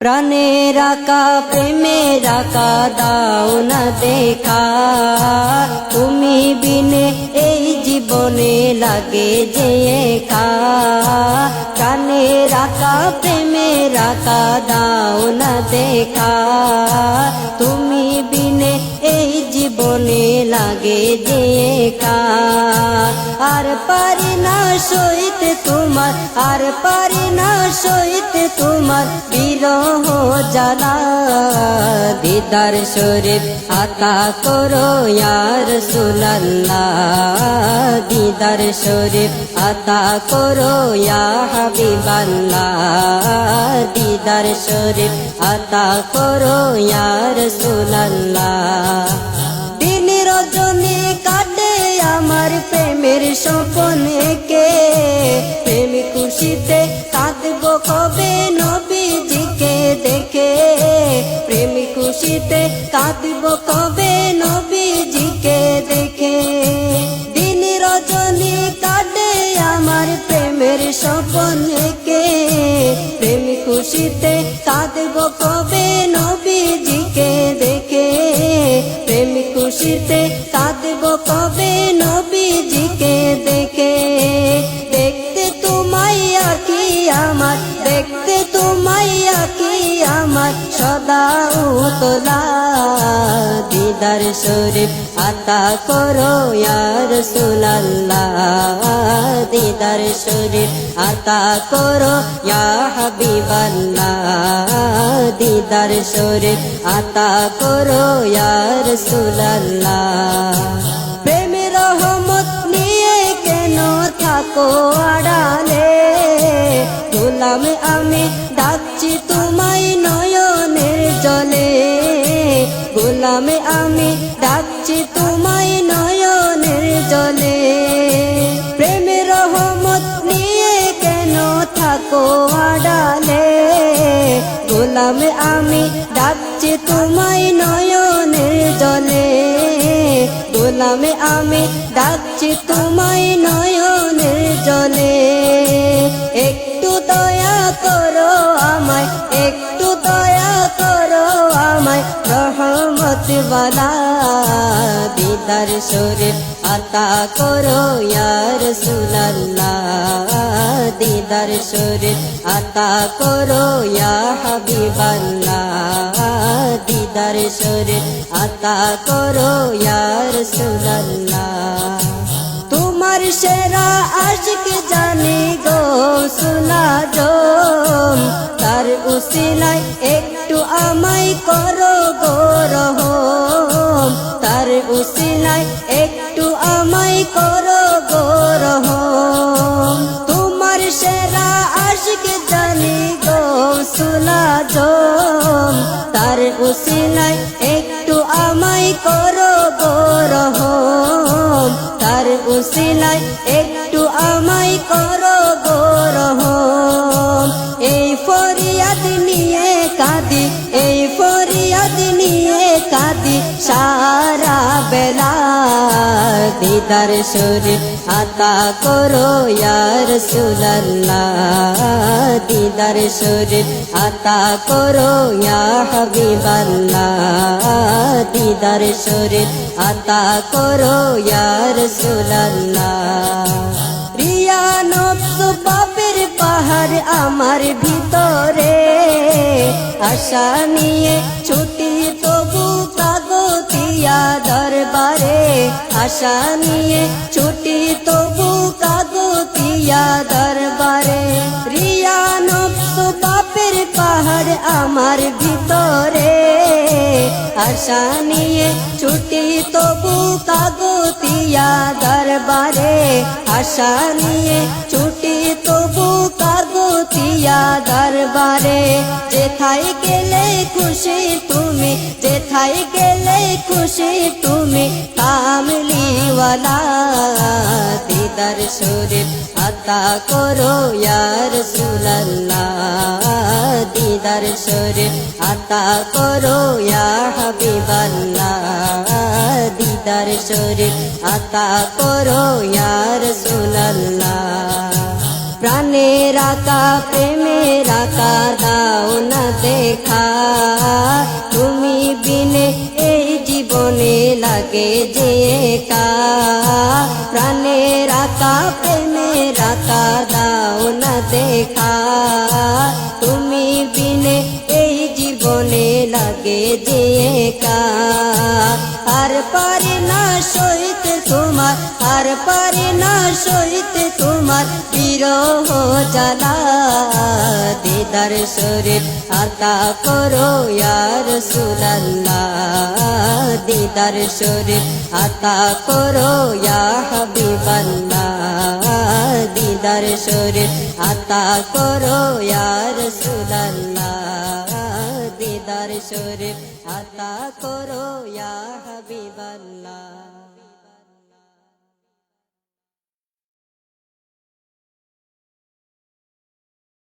প্রাণের আকা, প্রেমের আকা, দাও না দেখা। তুমি বিনে এই জীবনে লাগে যে একা। প্রাণের আকা, প্রেমের আকা, দাও না দেখা। তুমি বিনে এই জীবনে লাগে যে একা। আর পারি না সইতে তোমার, আর পারি না সইতে তোমার। বিরহ জানা দিদার শরীফ, আতা করো ইয়ার সুলাল্লাহ দিদার শরীফ, আতা করো ইয়া হাবিবাল্লাহ। দিদার শরীফ, আতা করো ইয়ার সুলাল্লাহ দিন রজনী কাটে আমার প্রেমের স্বপন একে কাঁদব কবে নবীজিকে দেখে? দিন রজনী কাটে আমার প্রেমের স্বপন একে। প্রেম খুশিতে কাঁদব কবে নবীজিকে দেখে? প্রেম খুশিতে কাঁদব কবে আঁকি আমার সদা উতলা? দিদার শরীফ আতা করো ইয়ার সুলাল্লাহ দিদার শরীফ আতা করো ইয়া দিদার শরীফ আতা করো ইয়ার সুলাল্লাহ প্রেমের রহমত নিয়ে কেন থাকো আড়ালে? গোলাম আমি নয়নের জলে, গোলামে আমি ডাকছি তোমায় নয়নের জলে। প্রেমের রহমত নিয়ে কেন থাকো আড়ালে? গোলামে আমি ডাকছি তোমায় নয়নের জলে। গোলামে আমি ডাকছি তোমায় নয়নের জলে। দিদার শরীফ আতা করো ইয়ার সুলাল্লাহ। দিদার শরীফ আতা করো ইয়া দিদার শরীফ আতা করো ইয়ার সুলাল্লাহ। তোমার সেরা আশিক জানি গো, সুলা জম। তার উসিলায় একটু আমায় করো গো। সুলা জম তার উসিলায় একটু আমায় করো গো রহম তার উসিলায় একটু আমায় করো গো এই ফরিয়াদ নিয়ে কাঁদি, এই ফরিয়াদ নিয়ে কাঁদি বেলা দিদার শরীফ আতা করো ইয়ার সুলাল্লাহ দিদার শরীফ আতা করো ইয়া দিদার শরীফ আতা করো ইয়ার পাপের পাহাড় আমার ভিতরে আশা নিয়ে ছুটি তবু কাগতিয়া দরবারে আশা নিয়ে ছুটি তবু কাগতিয়া দরবারে। রিয়া নফস পাপের পাহাড় আমার ভিতরে। আশা নিয়ে ছুটি তবু কাগতিয়া দরবারে। আশা নিয়ে ছুটি তবু কাগতিয়া দরবারে। যেথায় গেলে খুশি তুমি যেথায় গেলে খুশি তুমি? কামলিওয়ালা দিদার শরীফ আতা করো ইয়ার সুলাল্লাহ দিদার শরীফ আতা করো ইয়া হাবিবাল্লাহ। দিদার শরীফ আতা করো ইয়ার সুলাল্লাহ প্রাণের আকা, প্রেমের আকা, দাও না দেখা। লাগে যে একা। প্রাণের আকা প্রেমের আকা দাও না দেখা। তুমি বিনে এই জীবনে লাগে যে একা। আর পারে না সইতে তোমার, আর পারে না সইতে তোমার বিরহ জ্বালা। দিদার শরীর আতা করো ইয়ার সুলাল্লাহ। দিদার শরীর আতা করো ইয়া দিদার শরীর আতা করো ইয়ার সুলাল্লাহ। দিদার শরীর আতা করো ইয়া